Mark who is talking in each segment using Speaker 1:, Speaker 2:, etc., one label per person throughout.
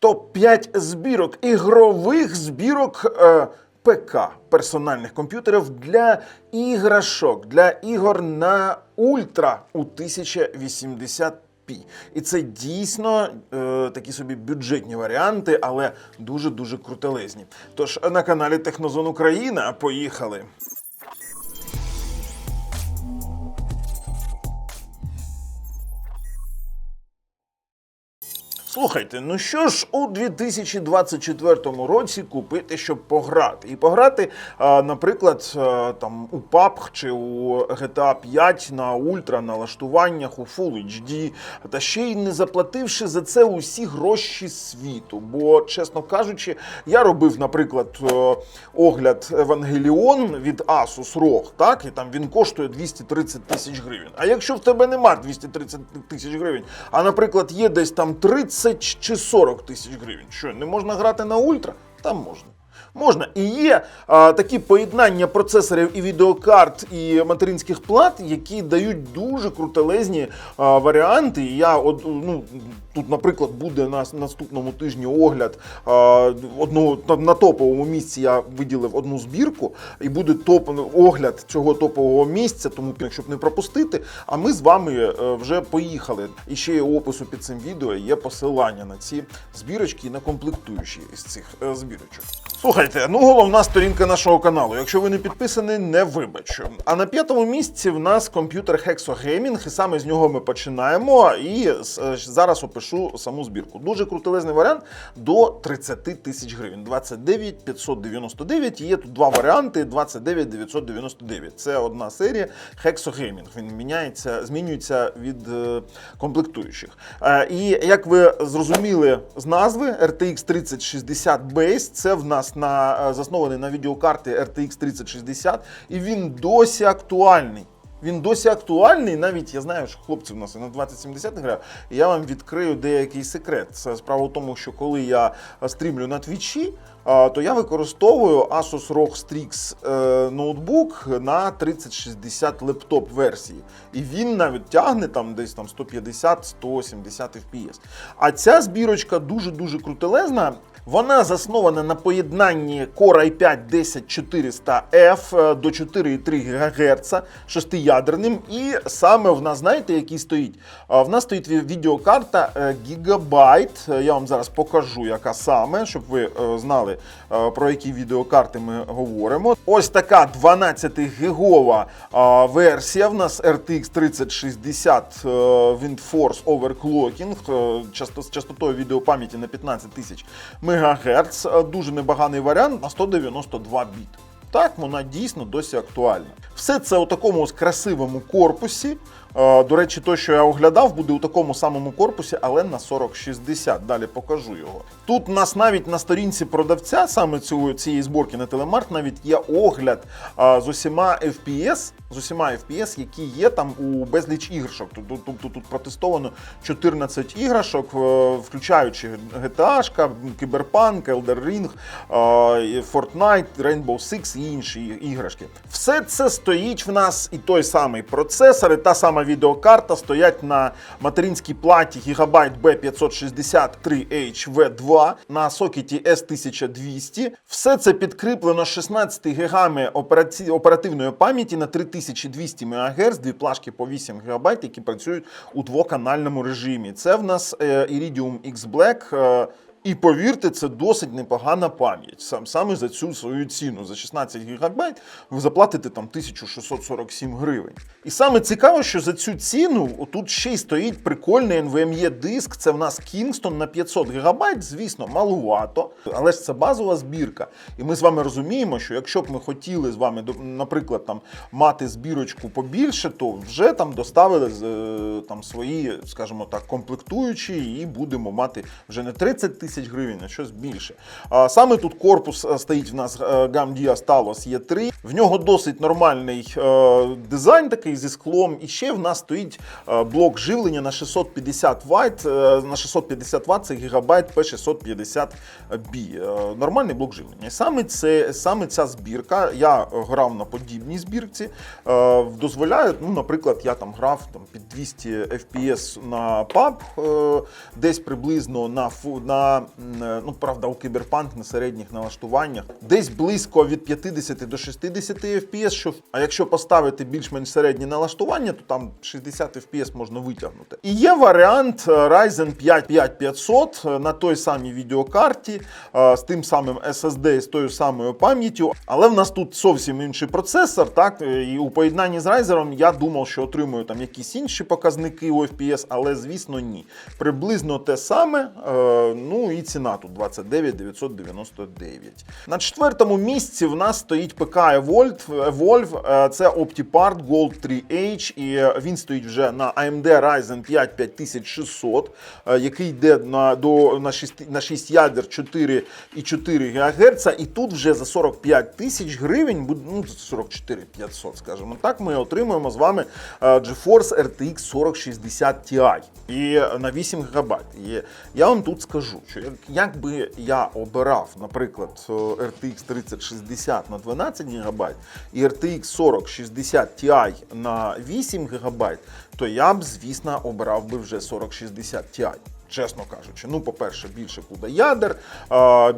Speaker 1: Топ-5 збірок ігрових збірок е, ПК персональних комп'ютерів для іграшок, для ігор на ультра у 1080p. І це дійсно е, такі собі бюджетні варіанти, але дуже дуже крутелезні. Тож на каналі Технозон Україна поїхали. Слухайте, ну що ж у 2024 році купити, щоб пограти? І пограти, наприклад, там у PUBG чи у GTA 5 на ультра налаштуваннях у Full HD, та ще й не заплативши за це усі гроші світу. Бо, чесно кажучи, я робив, наприклад, огляд Евангеліон від Asus ROG, так, і там він коштує 230 тисяч гривень. А якщо в тебе нема 230 тисяч гривень, а, наприклад, є десь там 30 чи 40 тисяч гривень, що не можна грати на ультра? Там можна. Можна. І є а, такі поєднання процесорів і відеокарт, і материнських плат, які дають дуже крутелезні а, варіанти. Я от, ну, тут, наприклад, буде на наступному тижні огляд а, одного на, топовому місці. Я виділив одну збірку, і буде топ огляд цього топового місця, тому щоб не пропустити. А ми з вами е, вже поїхали. І ще є опису під цим відео є посилання на ці збірочки і на комплектуючі із цих е, збірочок. Слухайте, ну головна сторінка нашого каналу. Якщо ви не підписані, не вибачу. А на п'ятому місці в нас комп'ютер Hexo Gaming, і саме з нього ми починаємо. І е, зараз опишу саму збірку. Дуже крутелезний варіант до 30 тисяч гривень. 29 599. Є тут два варіанти: 29 999. Це одна серія Hexo Gaming. Він міняється, змінюється від е, комплектуючих. Е, і як ви зрозуміли з назви, RTX 3060 Base, це в нас на, е, заснований на відеокарти RTX 3060, і він досі актуальний. Він досі актуальний, навіть я знаю, що хлопці в нас на 2070 грають, і я вам відкрию деякий секрет. Це справа в тому, що коли я стрімлю на твічі, то я використовую Asus ROG Strix е, ноутбук на 3060 лептоп версії. І він навіть тягне там десь там 150-170 FPS. А ця збірочка дуже-дуже крутелезна. Вона заснована на поєднанні Core i5 10400F до 4,3 ГГц шестиядерним. І саме в нас, знаєте, який стоїть? В нас стоїть відеокарта е, Gigabyte. Е, Я вам зараз покажу, яка саме, щоб ви е, знали, е, про які відеокарти ми говоримо. Ось така 12-гігова версія. В нас RTX 3060 е, WindForce Overclocking е, з частотою відеопам'яті на 15 тисяч МГц. Е, Дуже непоганий варіант на 192 біт. Так, вона дійсно досі актуальна. Все це у такому красивому корпусі. Е, До речі, той, що я оглядав, буде у такому самому корпусі, але на 4060. Далі покажу його. Тут у нас навіть на сторінці продавця саме цієї зборки на Телемарт навіть є огляд а, з усіма FPS, з усіма FPS, які є там у безліч іграшок. Тут, тут, тут, тут протестовано 14 іграшок, е, включаючи GTA, Cyberpunk, Elder Ring, е, Fortnite, Rainbow Six і інші іграшки. Все це стоїть в нас і той самий процесор, і та сама відеокарта стоять на материнській платі Gigabyte B563HV2 на сокеті S1200. Все це підкріплено 16 гігами операці- оперативної пам'яті на 3200 МГц, дві плашки по 8 ГБ, які працюють у двоканальному режимі. Це в нас е, Iridium X Black. І повірте, це досить непогана пам'ять. Сам саме за цю свою ціну за 16 гігабайт ви заплатите там 1647 гривень. І саме цікаво, що за цю ціну тут ще й стоїть прикольний NVMe диск. Це в нас Kingston на 500 гігабайт. Звісно, малувато, але ж це базова збірка. І ми з вами розуміємо, що якщо б ми хотіли з вами, наприклад, там мати збірочку побільше, то вже там доставили е, там свої, скажімо так, комплектуючі, і будемо мати вже не 30 тисяч гривень, а щось більше. А саме тут корпус е, стоїть в нас е, Gamdia Talos E3. В нього досить нормальний е, дизайн такий зі склом. І ще в нас стоїть блок живлення на 650 Вт. На 650 Вт це гігабайт P650B. Е, Нормальний блок живлення. Саме, це, саме ця збірка, я грав на подібній збірці, дозволяє, ну, наприклад, я там грав там, під 200 FPS на PUB, десь приблизно на, на на ну правда у кіберпанк на середніх налаштуваннях десь близько від 50 до 60 FPS, що а якщо поставити більш-менш середні налаштування, то там 60 FPS можна витягнути. І є варіант е, Ryzen 5 5500 е, на той самій відеокарті е, з тим самим SSD і з тою самою пам'яттю, але в нас тут зовсім інший процесор, так е, і у поєднанні з Ryzen я думав, що отримую там якісь інші показники у FPS, але звісно ні. Приблизно те саме. е, Ну і ціна тут 29 999. На четвертому місці в нас стоїть ПК Evolve. Е, це OptiPart Gold 3H, і він стоїть вже на AMD Ryzen 5 5600, е, який йде на, до, на, 6, на 6 ядер 4,4 ГГц. І тут вже за 45 тисяч гривень, ну 44 500, скажімо так, ми отримуємо з вами е, GeForce RTX 4060 Ti і на 8 ГБ. І я вам тут скажу, що як, як я обирав, наприклад, е, RTX 3060 на 12 ГБ і RTX 4060 Ti на 8 ГБ, то я б, звісно, обирав би вже 4060 Ti. Чесно кажучи, ну, по-перше, більше буде ядер, а,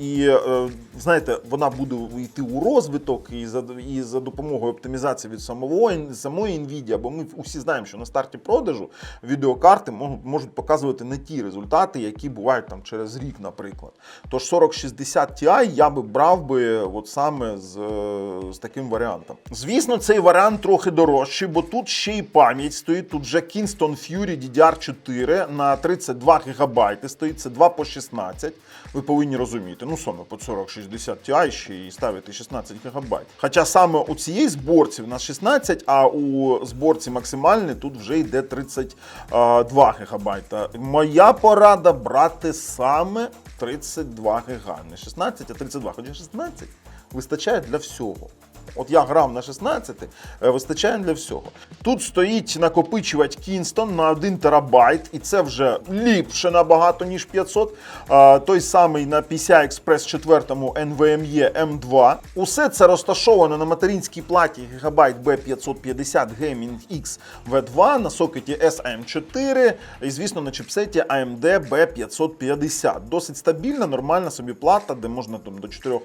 Speaker 1: і е, знаєте, вона буде йти у розвиток і за, і за допомогою оптимізації від самого самої Nvidia, бо ми усі знаємо, що на старті продажу відеокарти можуть, можуть показувати не ті результати, які бувають там через рік, наприклад. Тож 4060 Ti я би брав би от саме з, з таким варіантом. Звісно, цей варіант трохи дорожчий, бо тут ще й пам'ять стоїть. Тут вже Kingston Fury DDR4 на 32 ГБ стоїть, це 2 по 16. Ви повинні розуміти. Ну, саме по 4060 Ti ще і ставити 16 ГБ. Хоча саме у цієї зборці в нас 16, а у зборці максимальний тут вже йде 32 ГБ. Моя порада брати саме 32 ГБ. Не 16, а 32. Хоча 16 вистачає для всього. От я грав на 16, е, вистачає для всього. Тут стоїть накопичувач Kingston на 1 терабайт, і це вже ліпше набагато, ніж 500. Той самий на PCI Express 4 NVMe M2. Усе це розташовано на материнській платі Gigabyte B550 Gaming X V2 на сокеті SM4 і, звісно, на чипсеті AMD B550. Досить стабільна, нормальна собі плата, де можна там до 4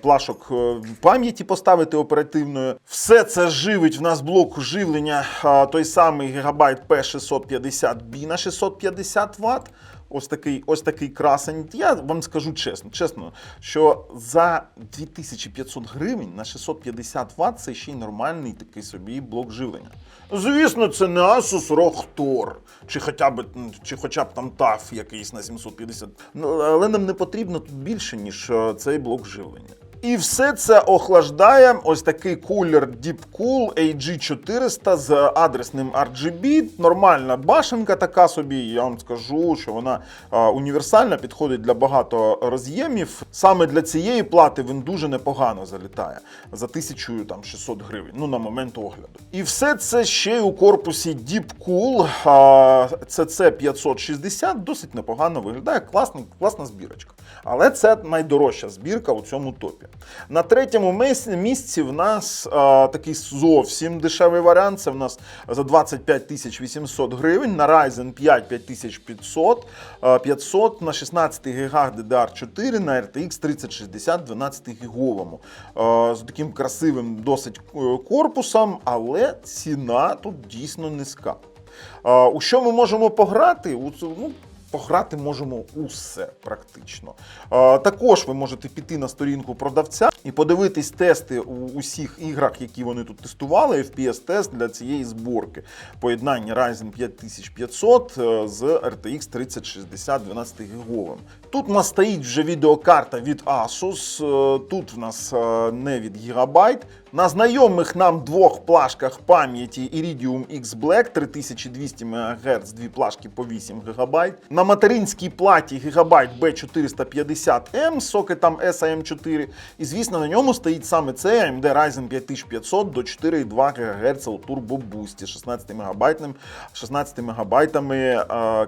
Speaker 1: плашок е, пам'яті поставити оперативною. Все це живить в нас блок живлення той самий Gigabyte P650B на 650 Вт. Ось такий, ось такий красень. Я вам скажу чесно, чесно, що за 2500 гривень на 650 Вт це ще й нормальний такий собі блок живлення. Звісно, це не Asus ROG Tor, чи хоча б чи хоча б там TAF якийсь на 750. Ну, Але нам не потрібно тут більше, ніж е, цей блок живлення. І все це охлаждає ось такий кулер Deepcool AG400 з адресним RGB. Нормальна башенка така собі. Я вам скажу, що вона універсальна, підходить для багато роз'ємів. Саме для цієї плати він дуже непогано залітає за 1600 гривень, ну на момент огляду. І все це ще й у корпусі Deepcool а, CC560 досить непогано виглядає. Класна, класна збірочка. Але це найдорожча збірка у цьому топі. На третьому місці в нас а, такий зовсім дешевий варіант. Це в нас за 25 800 гривень на Ryzen 5 5500, 500 на 16 ГБ DDR4 на RTX 3060 12 гіговому. З таким красивим досить е, корпусом, але ціна тут дійсно низька. А, У що ми можемо пограти? У ну, Пограти можемо усе практично. Також ви можете піти на сторінку продавця і подивитись тести у усіх іграх, які вони тут тестували. FPS-тест для цієї зборки. Поєднання Ryzen 5500 е, з RTX 3060 12 гіговим. Тут у нас стоїть вже відеокарта від Asus, е, тут в нас е, не від Gigabyte. На знайомих нам двох плашках пам'яті Iridium X Black 3200 МГц, дві плашки по 8 ГБ. На материнській платі Gigabyte B450M з сокетом SAM4. І звісно, на ньому стоїть саме цей AMD Ryzen 5500 до 4,2 ГГц у Turbo Boost 16 МБ, 16 МБ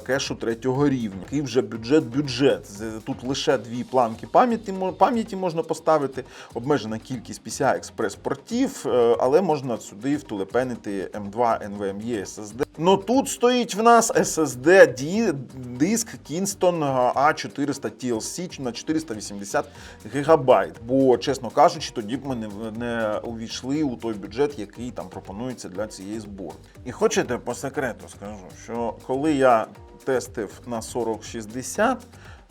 Speaker 1: кешу третього рівня. Який вже бюджет-бюджет. Тут лише дві планки пам'яті пам'яті можна поставити, обмежена кількість PCI Express портів, е, але можна сюди втулепенити M2 NVMe SSD. Ну тут стоїть в нас SSD диск Kingston A400 TLC на 480 гігабайт. Бо, чесно кажучи, тоді б ми не, не увійшли у той бюджет, який там пропонується для цієї зборки. І хочете по секрету скажу, що коли я тестив на 4060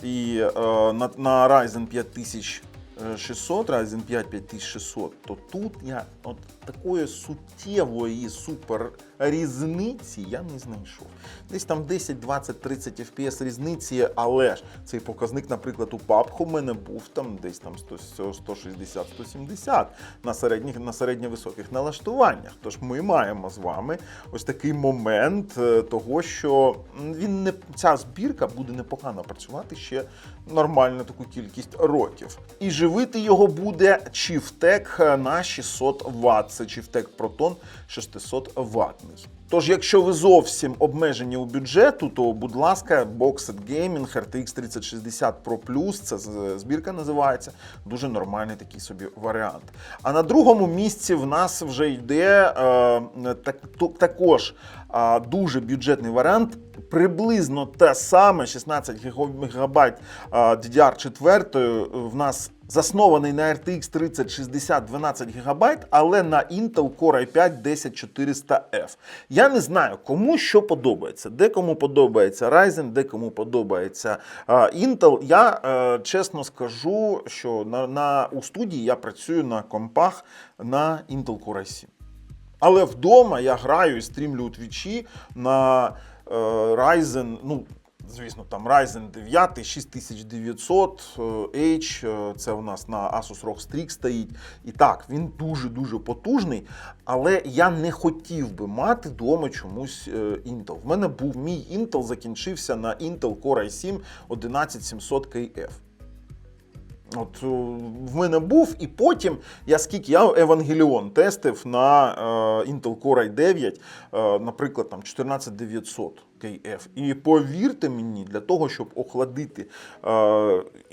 Speaker 1: і е, на, на Ryzen 5600, Ryzen 5 5600, то тут я от такої суттєвої супер різниці я не знайшов. Десь там 10, 20, 30 FPS різниці, але ж цей показник, наприклад, у PUBG у мене був там десь там 160-170 на середніх на середньовисоких налаштуваннях. Тож ми маємо з вами ось такий момент е, того, що він не ця збірка буде непогано працювати ще нормальну таку кількість років. І живити його буде Chieftec на 600 Вт. Це Chieftec Proton 600 ватний. Тож, якщо ви зовсім обмежені у бюджету, то будь ласка, Boxed Gaming RTX 3060 Pro Plus, це збірка називається, дуже нормальний такий собі варіант. А на другому місці в нас вже йде е, так, також е, дуже бюджетний варіант. Приблизно те саме 16 ГБ DDR4 в нас заснований на RTX 3060 12 ГБ, але на Intel Core i5 10400F. Я не знаю, кому що подобається. Декому подобається Ryzen, декому подобається Intel. Я е, чесно скажу, що на, на, у студії я працюю на компах на Intel Core i7. Але вдома я граю і стрімлю у твічі на е, Ryzen, ну, звісно, там Ryzen 9 6900 е, H, е, це у нас на Asus ROG Strix стоїть. І так, він дуже-дуже потужний, але я не хотів би мати вдома чомусь е, Intel. В мене був мій Intel, закінчився на Intel Core i7 11700 KF. От е, в мене був, і потім я скільки я Евангеліон тестив на е, Intel Core i9, е, наприклад, там 14900 KF. І повірте мені, для того, щоб охладити е,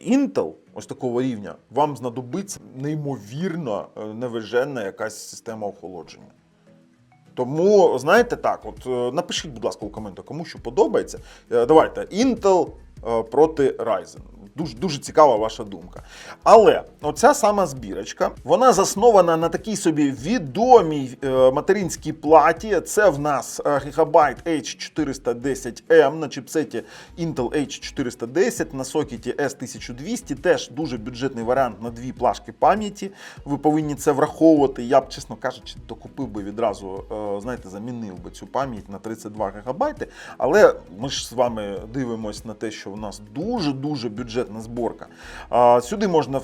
Speaker 1: Intel ось такого рівня, вам знадобиться неймовірно е, невиженна якась система охолодження. Тому, знаєте, так, от е, напишіть, будь ласка, у коментах, кому що подобається. Давайте Intel проти Ryzen. Дуже дуже цікава ваша думка. Але оця сама збірочка, вона заснована на такій собі відомій е, материнській платі. Це в нас е, Gigabyte H410M на чіпсеті Intel H410 на сокеті S1200. Теж дуже бюджетний варіант на дві плашки пам'яті. Ви повинні це враховувати. Я б, чесно кажучи, докупив би відразу, е, знаєте, замінив би цю пам'ять на 32 гігабайти. Але ми ж з вами дивимося на те, що в нас дуже-дуже бюджетна зборка. Сюди можна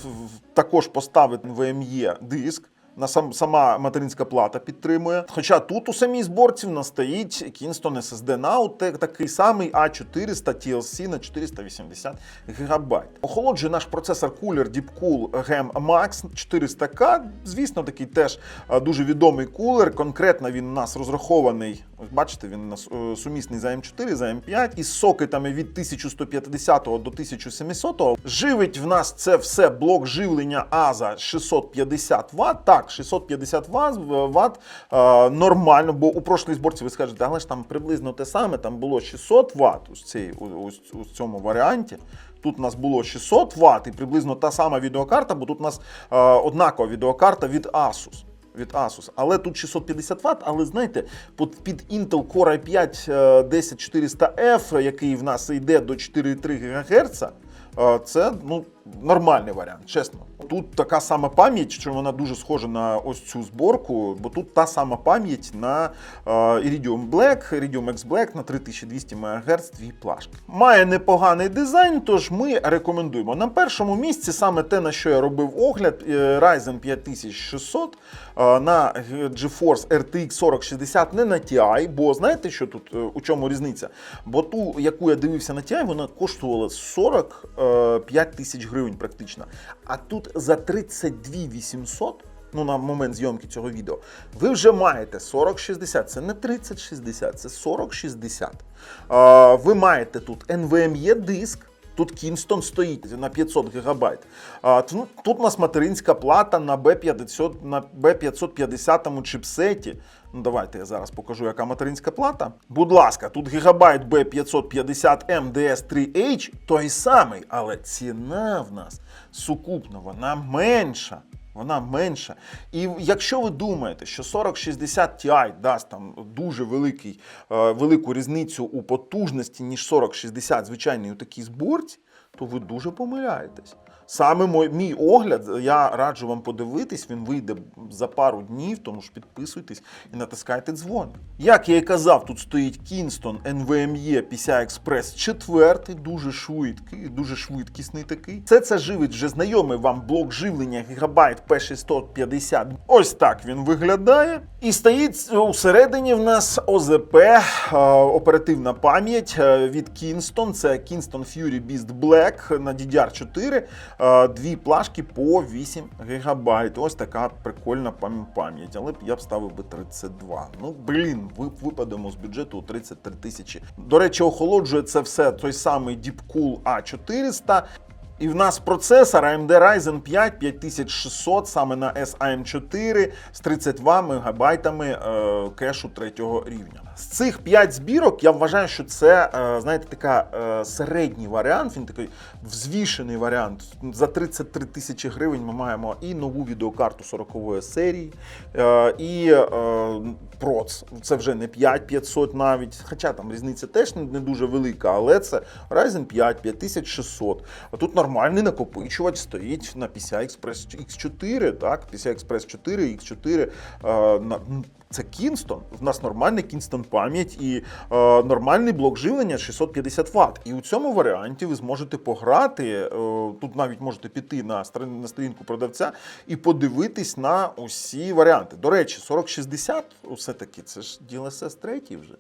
Speaker 1: також поставити NVMe диск. На сам, сама материнська плата підтримує. Хоча тут у самій зборці в нас Kingston SSD Now, такий самий A400 TLC на 480 ГБ. Охолоджує наш процесор кулер Deepcool Gem Max 400K. Звісно, такий теж е, дуже відомий кулер. Конкретно він у нас розрахований. Бачите, він у нас е, сумісний за М4, за М5 із сокетами від 1150 до 1700. Живить в нас це все блок живлення AZA 650 Вт. Так, 650 Вт, Вт е, нормально, бо у прошлій зборці ви скажете, але ж там приблизно те саме, там було 600 Вт у, цій, у, у, цьому варіанті. Тут у нас було 600 Вт і приблизно та сама відеокарта, бо тут у нас е, однакова відеокарта від Asus. Від Asus. Але тут 650 Вт, але знаєте, під, Intel Core i5 е, 10400F, який в нас йде до 4,3 ГГц, е, це ну, нормальний варіант, чесно. Тут така сама пам'ять, що вона дуже схожа на ось цю зборку, бо тут та сама пам'ять на е, Iridium Black, Iridium X Black на 3200 МГц дві плашки. Має непоганий дизайн, тож ми рекомендуємо. На першому місці саме те, на що я робив огляд, е, Ryzen 5600 е, на GeForce RTX 4060, не на TI, бо знаєте, що тут у чому різниця? Бо ту, яку я дивився на TI, вона коштувала 45 тисяч гривень практично. А тут за 32 800 Ну, на момент зйомки цього відео, ви вже маєте 4060, це не 3060, це 4060. Е, Ви маєте тут NVMe диск, Тут Кінстон стоїть на 500 гігабайт. А, ту- тут у нас материнська плата на B500, на B550 чипсеті. Ну, давайте я зараз покажу, яка материнська плата. Будь ласка, тут гігабайт B550M DS3H той самий, але ціна в нас сукупно, вона менша. Вона менша. І якщо ви думаєте, що 4060 Ti дасть там дуже великий, е, велику різницю у потужності, ніж 4060 звичайний у такій зборці, то ви дуже помиляєтесь. Саме мой, мій огляд, я раджу вам подивитись, він вийде за пару днів, тому ж підписуйтесь і натискайте дзвоник. Як я і казав, тут стоїть Kingston NVMe PCI Express 4, дуже швидкий, дуже швидкісний такий. Це це живить вже знайомий вам блок живлення Gigabyte P650. Ось так він виглядає. І стоїть усередині в нас ОЗП, е, оперативна пам'ять е, від Kingston. Це Kingston Fury Beast Black на DDR4. Е, Дві плашки по 8 ГБ. Ось така прикольна пам- пам'ять. Але б я б ставив би 32. Ну, блін, ви- випадемо з бюджету у 33 тисячі. До речі, охолоджує це все той самий Deepcool A400. І в нас процесор AMD Ryzen 5 5600 саме на SIM4 з 32 мегабайтами е, кешу третього рівня. З цих 5 збірок я вважаю, що це, е, знаєте, така е, середній варіант. Він такий взвішений варіант. За 33 тисячі гривень ми маємо і нову відеокарту 40 серії, і проц. Це вже не 5500 навіть. Хоча там різниця теж не дуже велика, але це Ryzen 5 5600. А тут нормальний накопичувач стоїть на PCI Express X4, так? PCI Express 4, X4. Е, на, це Kingston. В нас нормальний Kingston пам'ять і е, нормальний блок живлення 650 Вт. І у цьому варіанті ви зможете пограти. Е, тут навіть можете піти на, на сторінку продавця і подивитись на усі варіанти. До речі, 4060 все-таки це ж DLSS 3 вже.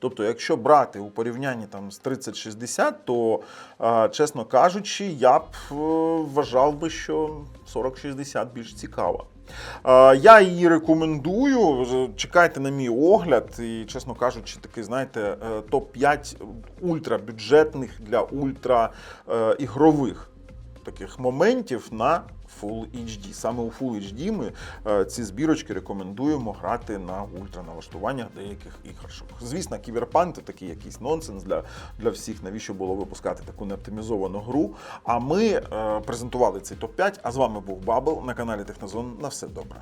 Speaker 1: Тобто, якщо брати у порівнянні там з 3060, то, е, чесно кажучи, я б е, вважав би, що 4060 більш цікава. Е, Я її рекомендую. Чекайте на мій огляд. І, чесно кажучи, такий, знаєте, е, топ-5 ультрабюджетних для ультра ігрових таких моментів на Full HD. Саме у Full HD ми е, ці збірочки рекомендуємо грати на ультраналаштуваннях деяких іграшок. Звісно, кіберпанк це такий якийсь нонсенс для, для всіх. Навіщо було випускати таку неоптимізовану гру? А ми е, презентували цей топ-5. А з вами був Бабл на каналі Технозон. На все добре.